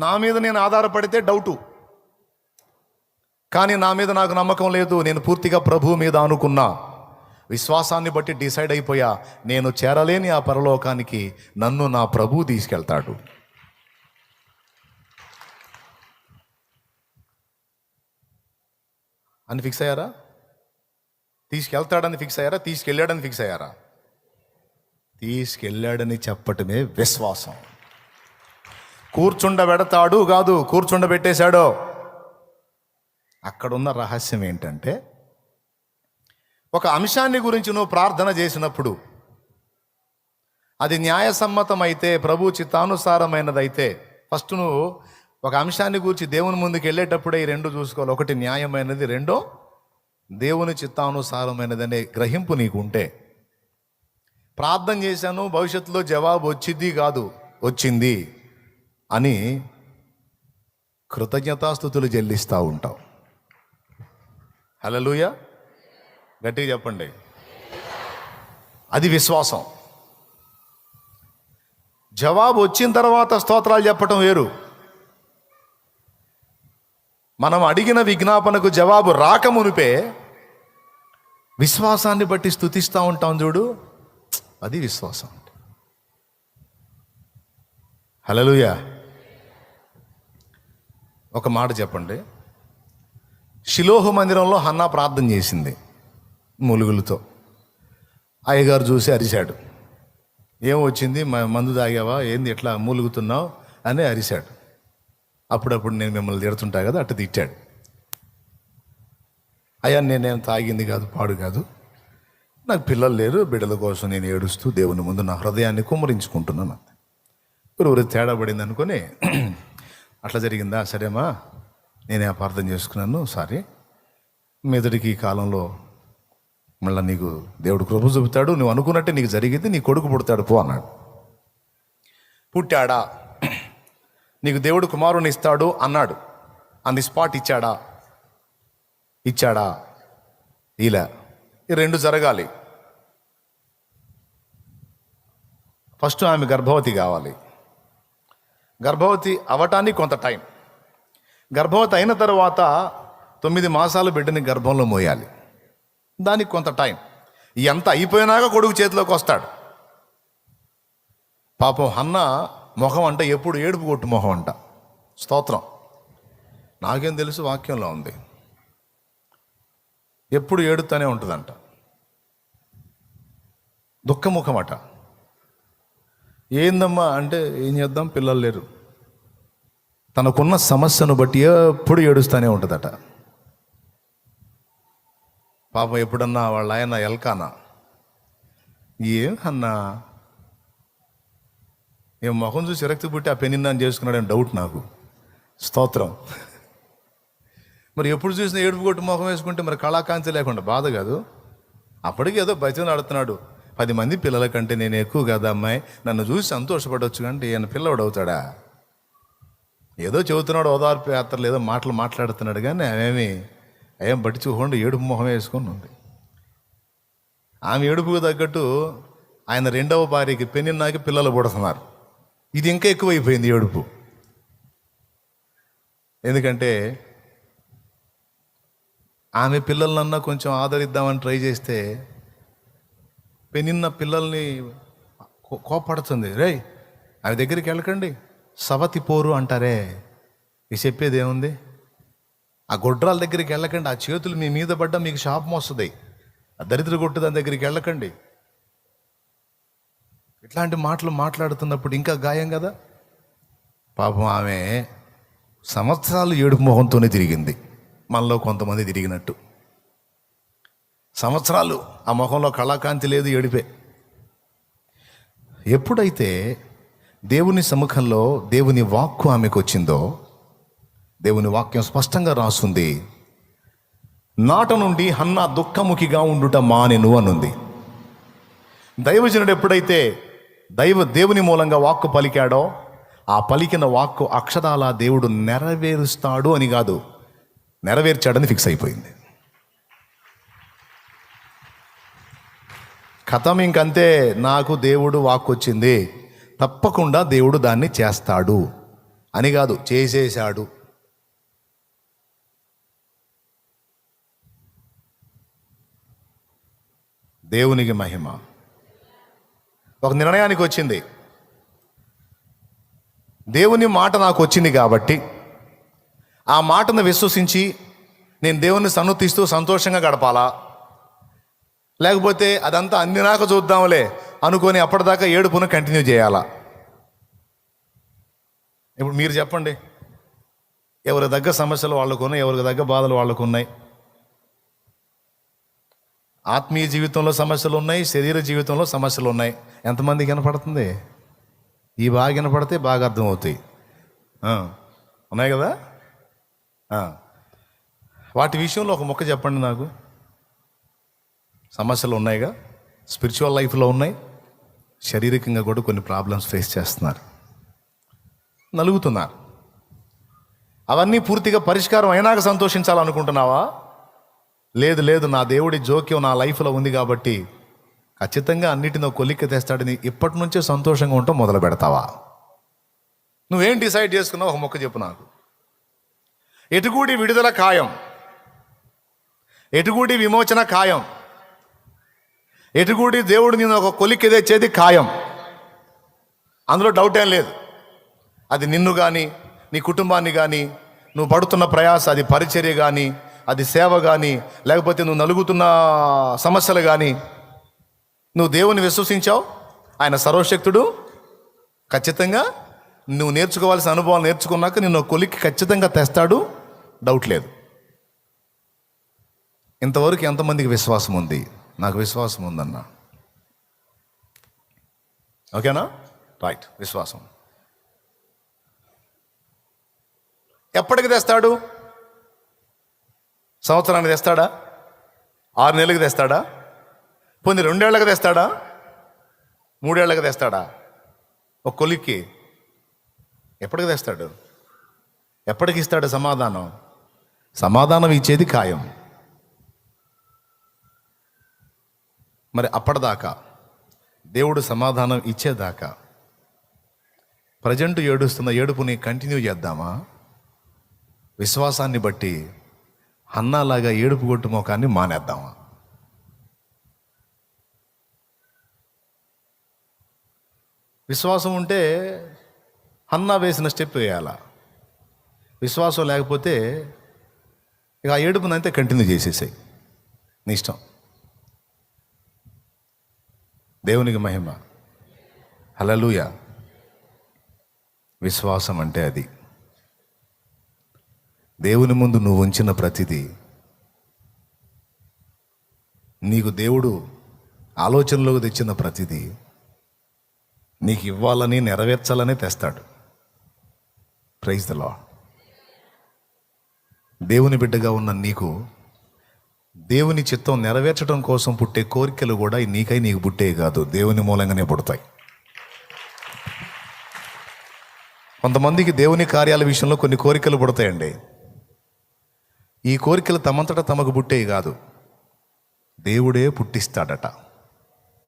నా మీద నేను ఆధారపడితే డౌటు. కానీ నా మీద నాకు నమ్మకం లేదు. నేను పూర్తిగా ప్రభు మీద అనుకున్నా విశ్వాసాన్ని బట్టి డిసైడ్ అయిపోయా. నేను చేరలేని ఆ పరలోకానికి నన్ను నా ప్రభు తీసుకెళ్తాడు. అని ఫిక్స్ అయ్యారా? తీసుకెళ్తాడని ఫిక్స్ అయ్యారా? తీసుకెళ్ళాడని ఫిక్స్ అయ్యారా? తీసుకెళ్ళాడని చెప్పటమే విశ్వాసం. కూర్చుండబెడతాడు కాదు కూర్చుండబెట్టేశాడో. అక్కడున్న రహస్యం ఏంటంటే ఒక అంశాన్ని గురించి నువ్వు ప్రార్థన చేసినప్పుడు అది న్యాయసమ్మతమైతే ప్రభు చిత్తానుసారమైనదైతే ఫస్ట్ నువ్వు ఒక అంశాన్ని గురించి దేవుని ముందుకు వెళ్ళేటప్పుడే ఈ రెండు చూసుకోవాలి. ఒకటి న్యాయమైనది రెండో దేవుని చిత్తానుసారమైనదనే గ్రహింపు నీకు ఉంటే ప్రార్థన చేశాను భవిష్యత్తులో జవాబు వచ్చింది కాదు వచ్చింది. అని కృతజ్ఞతాస్థుతులు చెల్లిస్తూ ఉంటాం. హలలుయ గట్టిగా చెప్పండి. అది విశ్వాసం. జవాబు వచ్చిన తర్వాత స్తోత్రాలు చెప్పటం వేరు. మనం అడిగిన విజ్ఞాపనకు జవాబు రాకమునిపే విశ్వాసాన్ని బట్టి స్థుతిస్తూ ఉంటాం చూడు. అది విశ్వాసం హలలుయా ఒక మాట చెప్పండి. శిలోహ మందిరంలో హన్నా ప్రార్థన చేసింది మూలుగులతో. అయ్యగారు చూసి అరిశాడు ఏం వచ్చింది? మ- మందు తాగావా? ఏంది? ఎట్లా మూలుగుతున్నావు? అని అరిశాడు అప్పుడప్పుడు నేను మిమ్మల్ని తిడుతుంటా కదా అట్ట తిట్టాడు. అయ్యా నేనేం తాగింది కాదు పాడు కాదు. నాకు పిల్లలు లేరు బిడ్డల కోసం నేను ఏడుస్తూ దేవుని ముందు నా హృదయాన్ని కుమ్మరించుకుంటున్నాను. ఊరి తేడా పడింది అనుకొని అట్లా జరిగిందా? సరేమా నేనే అపార్థం చేసుకున్నాను సారీ. మెదడికి ఈ కాలంలో మళ్ళీ నీకు దేవుడు కృప చూపుతాడు నువ్వు అనుకున్నట్టే నీకు జరిగింది నీ కొడుకు పుడతాడు పో అన్నాడు. పుట్టాడా? నీకు దేవుడు కుమారుని ఇస్తాడు అన్నాడు. ఆన్ ది స్పాట్ ఇచ్చాడా? ఇచ్చాడా? ఇలా. ఈ రెండు జరగాలి. ఫస్ట్ ఆమె గర్భవతి కావాలి. గర్భవతి అవటానికి కొంత టైం. గర్భవతి అయిన తర్వాత తొమ్మిది మాసాలు బిడ్డని గర్భంలో మోయాలి. దానికి కొంత టైం. ఎంత అయిపోయినాక కొడుకు చేతిలోకి వస్తాడు. పాపం అన్న ముఖం అంట ఎప్పుడు ఏడుపు కొట్టు ముఖం అంట. స్తోత్రం. నాకేం తెలుసు వాక్యంలో ఉంది. ఎప్పుడు ఏడుతూనే ఉంటుందంట. దుఃఖముఖం అట. ఏందమ్మా అంటే ఏం చేద్దాం? పిల్లలు లేరు. తనకున్న సమస్యను బట్టి ఎప్పుడు ఏడుస్తూనే ఉంటుందట. పాపం ఎప్పుడన్నా వాళ్ళ ఆయన ఎల్కానా? ఏం అన్నా ఏం మొహం చూసి విరక్తి పుట్టి ఆ పెనిందని చేసుకున్నాడని డౌట్ నాకు. స్తోత్రం. మరి ఎప్పుడు చూసినా ఏడుపు కొట్టు మొహం వేసుకుంటే మరి కళాకాంతి లేకుండా బాధ కాదు. అప్పటికి ఏదో బతిని ఆడుతున్నాడు. పది మంది పిల్లల కంటే నేను ఎక్కువ కదా అమ్మాయి. నన్ను చూసి సంతోషపడవచ్చు కంటే ఈయన పిల్లవాడు అవుతాడా? ఏదో చెబుతున్నాడు ఓదార్పు యాత్రలు ఏదో మాటలు మాట్లాడుతున్నాడు కానీ ఆమెమి ఏం బట్టి చూకుండా ఏడుపు మొహం వేసుకొని ఉంది. ఆమె ఏడుపుకు తగ్గట్టు ఆయన రెండవ భార్యకి పెనిన్నాకి పిల్లలు పుడుతున్నారు. ఇది ఇంకా ఎక్కువైపోయింది ఏడుపు. ఎందుకంటే ఆమె పిల్లలన్నా కొంచెం ఆదరిద్దామని ట్రై చేస్తే పెనిన్న పిల్లల్ని కోపడుతుంది. రేయ్ ఆమె దగ్గరికి వెళ్ళకండి. సవతి పోరు అంటారే. ఇది చెప్పేది ఏముంది? ఆ గొడ్రాల దగ్గరికి వెళ్ళకండి. ఆ చేతులు మీ మీద పడ్డా మీకు శాపం వస్తుంది. ఆ దరిద్ర కొట్టు దాని దగ్గరికి వెళ్ళకండి. ఇట్లాంటి మాటలు మాట్లాడుతున్నప్పుడు ఇంకా గాయం కదా? పాపం ఆమె సంవత్సరాలు ఏడుపు మొహంతోనే తిరిగింది. మనలో కొంతమంది తిరిగినట్టు. సంవత్సరాలు ఆ ముఖంలో కళాకాంతి లేదు ఏడిపే. ఎప్పుడైతే దేవుని సముఖంలో దేవుని వాక్కు ఆమెకు వచ్చిందో దేవుని వాక్యం స్పష్టంగా రాస్తుంది నాట నుండి హన్నా దుఃఖముఖిగా ఉండుట మానెను అనుంది. దైవజనుడు ఎప్పుడైతే దైవ దేవుని మూలంగా వాక్కు పలికాడో ఆ పలికిన వాక్కు అక్షరాల దేవుడు నెరవేరుస్తాడు అని కాదు నెరవేర్చాడని ఫిక్స్ అయిపోయింది. కథం ఇంకంతే నాకు దేవుడు వాక్కొచ్చింది. తప్పకుండా దేవుడు దాన్ని చేస్తాడు. అని కాదు చేసేశాడు. దేవునికి మహిమ. ఒక నిర్ణయానికి వచ్చింది దేవుని మాట నాకు వచ్చింది కాబట్టి ఆ మాటను విశ్వసించి నేను దేవుని సన్నుతిస్తూ సంతోషంగా గడపాలా? లేకపోతే అదంతా అందినాక చూద్దాంలే అనుకొని అప్పటిదాకా ఏడుపును కంటిన్యూ చేయాలా? ఇప్పుడు మీరు చెప్పండి. ఎవరి దగ్గర సమస్యలు వాళ్ళకు ఉన్నాయి ఎవరికి దగ్గర బాధలు వాళ్ళకు ఉన్నాయి? ఆత్మీయ జీవితంలో సమస్యలు ఉన్నాయి శరీర జీవితంలో సమస్యలు ఉన్నాయి. ఎంతమందికి వినపడుతుంది? ఈ బాగా వినపడితే బాగా అర్థమవుతాయి. ఉన్నాయి కదా? వాటి విషయంలో ఒక మొక్క చెప్పండి నాకు. సమస్యలు ఉన్నాయిగా స్పిరిచువల్ లైఫ్లో ఉన్నాయి శారీరకంగా కూడా కొన్ని ప్రాబ్లమ్స్ ఫేస్ చేస్తున్నారు. నలుగుతున్నారు. అవన్నీ పూర్తిగా పరిష్కారం అయినాక సంతోషించాలనుకుంటున్నావా? లేదు లేదు నా దేవుడి జోక్యం నా లైఫ్లో ఉంది కాబట్టి ఖచ్చితంగా అన్నిటినో కొలిక్కి తెస్తాడని ఇప్పటి నుంచే సంతోషంగా ఉంటాం మొదలు పెడతావా? నువ్వేం డిసైడ్ చేసుకున్నావు? ఒక మొక్క చెప్పు నాకు. ఎటుగూడి విడుదల ఖాయం? ఎటుగూడి విమోచన ఖాయం? ఎటుగూడి దేవుడు నేను ఒక కొలిక్కి తెచ్చేది ఖాయం. అందులో డౌట్ ఏం లేదు. అది నిన్ను కానీ నీ కుటుంబాన్ని కానీ నువ్వు పడుతున్న ప్రయాస అది పరిచర్య కానీ అది సేవ కానీ లేకపోతే నువ్వు నలుగుతున్న సమస్యలు కానీ నువ్వు దేవుని విశ్వసించావు? ఆయన సర్వశక్తుడు? ఖచ్చితంగా? నువ్వు నేర్చుకోవాల్సిన అనుభవాలు నేర్చుకున్నాక నిన్ను కొలిక్కి ఖచ్చితంగా తెస్తాడు? డౌట్ లేదు. ఇంతవరకు ఎంతమందికి విశ్వాసం ఉంది? నాకు విశ్వాసం ఉందన్న. ఓకేనా? రైట్ విశ్వాసం. ఎప్పటికి తెస్తాడు? సంవత్సరానికి తెస్తాడా? ఆరు నెలలకు తెస్తాడా? పొంది రెండేళ్ళకు తెస్తాడా? మూడేళ్ళకు తెస్తాడా? ఒక కొలిక్కి ఎప్పటికి తెస్తాడు? ఎప్పటికి ఇస్తాడు సమాధానం? సమాధానం ఇచ్చేది ఖాయం. మరి అప్పటిదాకా దేవుడు సమాధానం ఇచ్చేదాకా ప్రజెంట్ ఏడుస్తున్న ఏడుపుని కంటిన్యూ చేద్దామా? విశ్వాసాన్ని బట్టి హన్నాలాగా ఏడుపు కొట్టు ముఖాన్ని మానేద్దామా? విశ్వాసం ఉంటే అన్నా వేసిన స్టెప్ వేయాలా? విశ్వాసం లేకపోతే ఇక ఆ ఏడుపుని కంటిన్యూ చేసేసాయి. నీ ఇష్టం. దేవునికి మహిమ. హలలుయ విశ్వాసం అంటే అది. దేవుని ముందు నువ్వు ఉంచిన ప్రతిదీ నీకు దేవుడు ఆలోచనలోకి తెచ్చిన ప్రతిదీ నీకు ఇవ్వాలని నెరవేర్చాలని తెస్తాడు. ప్రైజ్ ద లా దేవుని బిడ్డగా ఉన్న నీకు దేవుని చిత్తం నెరవేర్చడం కోసం పుట్టే కోరికలు కూడా నీకై నీకు పుట్టే కాదు. దేవుని మూలంగానే పుడతాయి. కొంతమందికి దేవుని కార్యాల విషయంలో కొన్ని కోరికలు పుడతాయండి. ఈ కోరికలు తమంతట తమకు పుట్టేవి కాదు. దేవుడే పుట్టిస్తాడట.